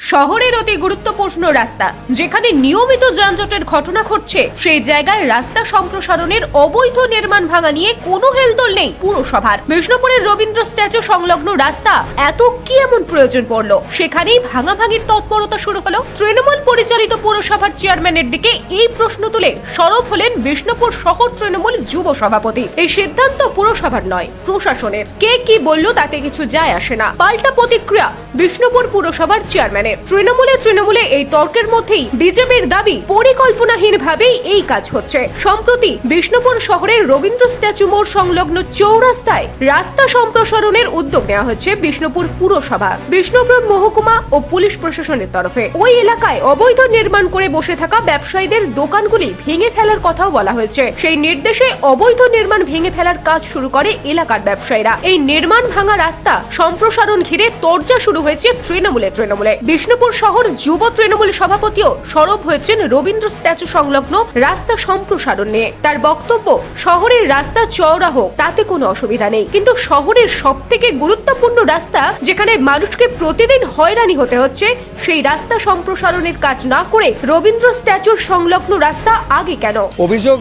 শহরের অতি গুরুত্বপূর্ণ রাস্তা, যেখানে নিয়মিত যানজটের ঘটনা ঘটছে, সেই জায়গায় রাস্তা সম্প্রসারণের অবৈধ নির্মাণ ভাঙা নিয়ে কোনো হেলদোল নেই পুরসভার। বিষ্ণুপুরের রবীন্দ্র স্ট্যাচু সংলগ্ন রাস্তা এত কি এমন প্রয়োজন পড়ল? সেখানেই ভাঙাভাঙির তৎপরতা শুরু হলো। তৃণমূল পরিচালিত পুরসভার চেয়ারম্যানের দিকে এই প্রশ্ন তুলে সরব হলেন বিষ্ণুপুর শহর তৃণমূল যুব সভাপতি। এই সিদ্ধান্ত পুরসভার নয়, প্রশাসনের। কে কি বলল তাতে কিছু যায় আসে না। পাল্টা প্রতিক্রিয়া বিষ্ণুপুর পুরসভার চেয়ারম্যানের তৃণমূলে তৃণমূলে এই তর্কের মধ্যেই বিজেপির দাবি পরিকল্পনাহীন ভাবেই এই কাজ হচ্ছে। সম্প্রতি বিষ্ণুপুর শহরের রবীন্দ্র স্ট্যাচু মোড় সংলগ্ন চৌরাস্তায় রাস্তা সম্প্রসারণের উদ্যোগ নেওয়া হয়েছে বিষ্ণুপুর পুরসভা। বিষ্ণুপুর মহকুমা ও পুলিশ প্রশাসনের তরফে। ওই এলাকায় অবৈধ নির্মাণ করে বসে থাকা ব্যবসায়ীদের দোকানগুলি ভেঙে ফেলার কথাও বলা হয়েছে। সেই নির্দেশে অবৈধ নির্মাণ ভেঙে ফেলার কাজ শুরু করে এলাকার ব্যবসায়ীরা। এই নির্মাণ ভাঙা রাস্তা সম্প্রসারণ ঘিরে তরজা শুরু হয়েছে তৃণমূলে তৃণমূলে। বিষ্ণুপুর শহর যুব তৃণমূল সভাপতিও সরব হয়েছেন রবীন্দ্র স্ট্যাচু সংলগ্ন রাস্তা সম্প্রসারণ নিয়ে। তার বক্তব্য, শহরের রাস্তা চওড়া হোক, তাতে কোনো অসুবিধা নেই। কিন্তু শহরের সব থেকে গুরুত্বপূর্ণ রাস্তা যেখানে মানুষকে প্রতিদিন হয়রানি হতে হচ্ছে, সেই রাস্তা সম্প্রসারণের কাজ না করে রবীন্দ্র স্ট্যাচুর সংলগ্ন রাস্তা আগে কেন? অভিযোগ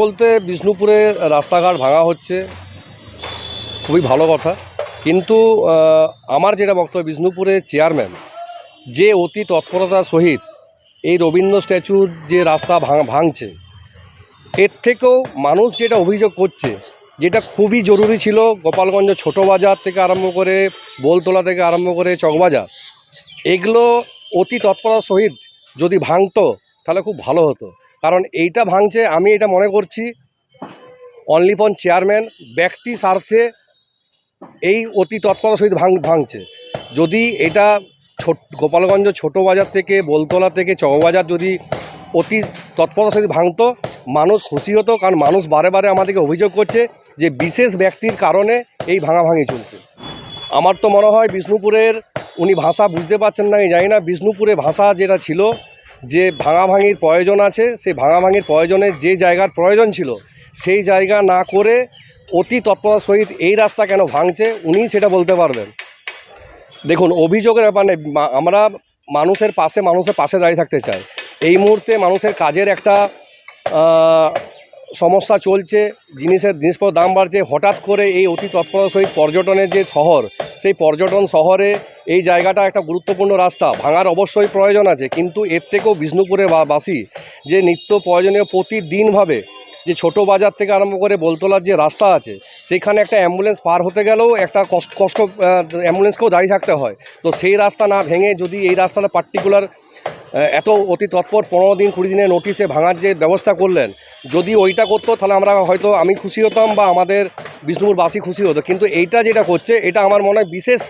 বলতে বিষ্ণুপুরে রাস্তাঘাট ভাঙা হচ্ছে। খুবই ভালো কথা। কিন্তু আমার যেটা বক্তব্য বিষ্ণুপুরের চেয়ারম্যান যে অতি তৎপরতার সহিত এই রবীন্দ্র স্ট্যাচুর যে রাস্তা ভাঙ- ভাঙছে, এর থেকেও মানুষ যেটা অভিযোগ করছে, যেটা খুবই জরুরি ছিল গোপালগঞ্জ ছোট বাজার থেকে আরম্ভ করে বোলতলা থেকে আরম্ভ করে চকবাজার এগুলো অতি তৎপরতার সহিত যদি ভাঙতো, তাহলে খুব ভালো হতো। কারণ এইটা ভাঙছে, আমি এটা মনে করছি অনলি ফন চেয়ারম্যান ব্যক্তি স্বার্থে এই অতি তৎপরতার সহিত ভাঙ ভাঙছে। যদি এটা ছোট গোপালগঞ্জ ছোট বাজার থেকে, বোলতলা থেকে, চকবাজার যদি অতি তৎপরতার সহিত ভাঙতো, মানুষ খুশি হতো, কারণ মানুষ বারে বারে আমাদেরকে অভিযোগ করছে যে বিশেষ ব্যক্তির কারণে এই ভাঙাভাঙি চলছে। আমার তো মনে হয় বিষ্ণুপুরের উনি ভাষা বুঝতে পারছেন না, আমি জানি না বিষ্ণুপুরে ভাষা যেটা ছিল, যে ভাঙাভাঙির প্রয়োজন আছে, সেই ভাঙাভাঙির প্রয়োজনে যে জায়গার প্রয়োজন ছিল, সেই জায়গা না করে অতি তৎপরতার সহিত এই রাস্তা কেন ভাঙছে উনি সেটা বলতে পারবেন। দেখুন, অভিযোগের ব্যাপার নেই। মা- আমরা মানুষের পাশে মানুষের পাশে দাঁড়িয়ে থাকতে চাই। এই মুহূর্তে মানুষের কাজের একটা সমস্যা চলছে। জিনিসের জিনিসপত্র দাম বাড়ছে। হঠাৎ করে এই অতি তৎপরতার সহিত পর্যটনের যে শহর, সেই পর্যটন শহরে এই জায়গাটা একটা গুরুত্বপূর্ণ রাস্তা। ভাঙার অবশ্যই প্রয়োজন আছে। কিন্তু এর থেকেও বিষ্ণুপুরের বাসী যে নিত্য প্রয়োজনীয় প্রতিদিনভাবে যে ছোট বাজার থেকে আরম্ভ করে বলতলার যে রাস্তা আছে, সেখানে একটা অ্যাম্বুলেন্স পার হতে গেলেও একটা কষ্ট কষ্ট অ্যাম্বুলেন্সকেও দাঁড়িয়ে থাকতে হয়। তো সেই রাস্তা না ভেঙে যদি এই রাস্তাটা পার্টিকুলার এত অতি তৎপর পনেরো দিন, কুড়ি দিনের নোটিশে ভাঙার যে ব্যবস্থা করলেন, যদি ওইটা করতো, তাহলে আমরা হয়তো আমি খুশি হতাম বা আমাদের বিষ্ণুপুরবাসী খুশি হতো। কিন্তু এইটা যেটা করছে, এটা আমার মনে হয় বিশেষ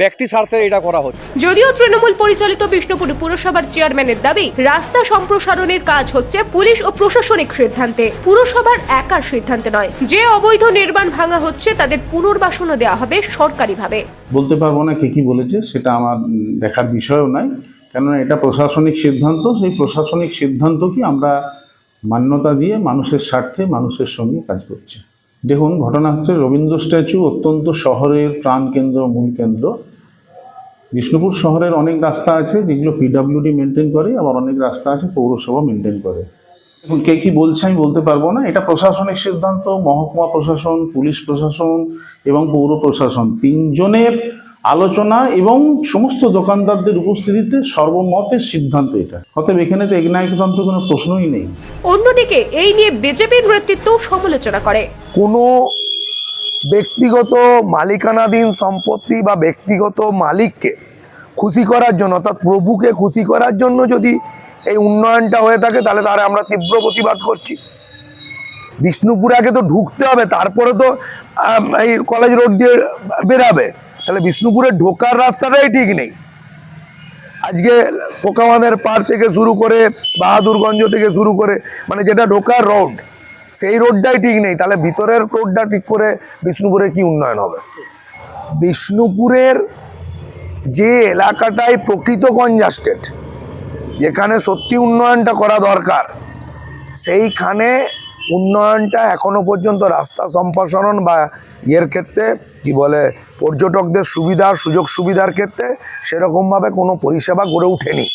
ব্যক্তি স্বার্থে এটা করা হচ্ছে। যদিও তৃণমূল পরিচালিত বিষ্ণুপুর পুরসভার চেয়ারম্যানের দাবি রাস্তা সম্প্রসারণের কাজ হচ্ছে পুলিশ ও প্রশাসনিক সিদ্ধান্তে। পুরসভার একার সিদ্ধান্তে নয়। যে অবৈধ নির্মাণ ভাঙা হচ্ছে তাদের পুনর্বাসনও দেওয়া হবে সরকারিভাবে। বলতে পারব না কে কি বলেছে সেটা আমার দেখার বিষয়ও নাই। কেননা এটা প্রশাসনিক সিদ্ধান্ত সেই প্রশাসনিক সিদ্ধান্তকে আমরা মান্যতা দিয়ে মানুষের স্বার্থে মানুষের সঙ্গে কাজ করছি। দেখুন, ঘটনা হচ্ছে রবীন্দ্র স্ট্যাচু অত্যন্ত শহরের প্রাণকেন্দ্র মূল কেন্দ্র। বিষ্ণুপুর শহরের অনেক রাস্তা আছে যেগুলো পিডাব্লিউডি মেনটেন করে, আবার অনেক রাস্তা আছে পৌরসভা মেনটেন করে। এখন কে কি বলছে আমি বলতে পারব না। এটা প্রশাসনিক সিদ্ধান্ত, মহকুমা প্রশাসন, পুলিশ প্রশাসন এবং পৌর প্রশাসন। তিনজনের আলোচনা এবং সমস্ত দোকানদারদের উপস্থিতিতে সর্বমতের সিদ্ধান্ত এটা। অতএব এখানে তো একনায়কতন্ত্র কোনো প্রশ্নই নেই। অন্যদিকে এই নিয়ে বিজেপির নেতৃত্ব সমালোচনা করে। কোনো ব্যক্তিগত মালিকানাধীন সম্পত্তি বা ব্যক্তিগত মালিককে খুশি করার জন্য অর্থাৎ প্রভুকে খুশি করার জন্য যদি এই উন্নয়নটা হয়ে থাকে তাহলে তারা আমরা তীব্র প্রতিবাদ করছি। বিষ্ণুপুরে আগে তো ঢুকতে হবে তারপরে তো এই কলেজ রোড দিয়ে বেরাবে। তাহলে বিষ্ণুপুরে ঢোকার রাস্তাটাই ঠিক নেই। আজকে পোকামাদের পার থেকে শুরু করে বাহাদুরগঞ্জ থেকে শুরু করে মানে যেটা ঢোকার রোড সেই রোডটাই ঠিক নেই। তাহলে ভিতরের রোডটা ঠিক করে বিষ্ণুপুরে কি উন্নয়ন হবে? বিষ্ণুপুরের যে এলাকাটাই প্রকৃত কনজাস্টেড যেখানে সত্যি উন্নয়নটা করা দরকার, সেইখানে উন্নয়নটা এখনও পর্যন্ত রাস্তা সম্প্রসারণ বা ইয়ের ক্ষেত্রে কি বলে, পর্যটকদের সুবিধার, সুযোগ সুবিধার ক্ষেত্রে সেরকমভাবে কোনো পরিষেবা গড়ে ওঠেনি।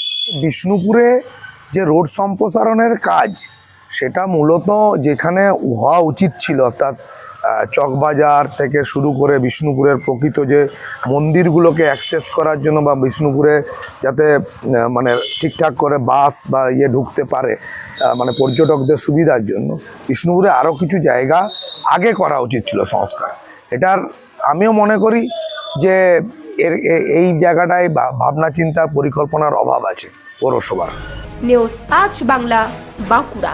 বিষ্ণুপুরে যে রোড সম্প্রসারণের কাজ, সেটা মূলত যেখানে হওয়া উচিত ছিল, অর্থাৎ চকবাজার থেকে শুরু করে বিষ্ণুপুরের প্রকৃত যে মন্দিরগুলোকে অ্যাক্সেস করার জন্য বা বিষ্ণুপুরে যাতে মানে ঠিকঠাক করে বাস বা ইয়ে ঢুকতে পারে মানে পর্যটকদের সুবিধার জন্য, বিষ্ণুপুরে আরও কিছু জায়গা আগে করা উচিত ছিল সংস্কার। এটার আমিও মনে করি যে এর এই জায়গাটায় ভাবনা, চিন্তা, পরিকল্পনার অভাব আছে পৌরসভার। নিউজ আজ বাংলা, বাঁকুড়া।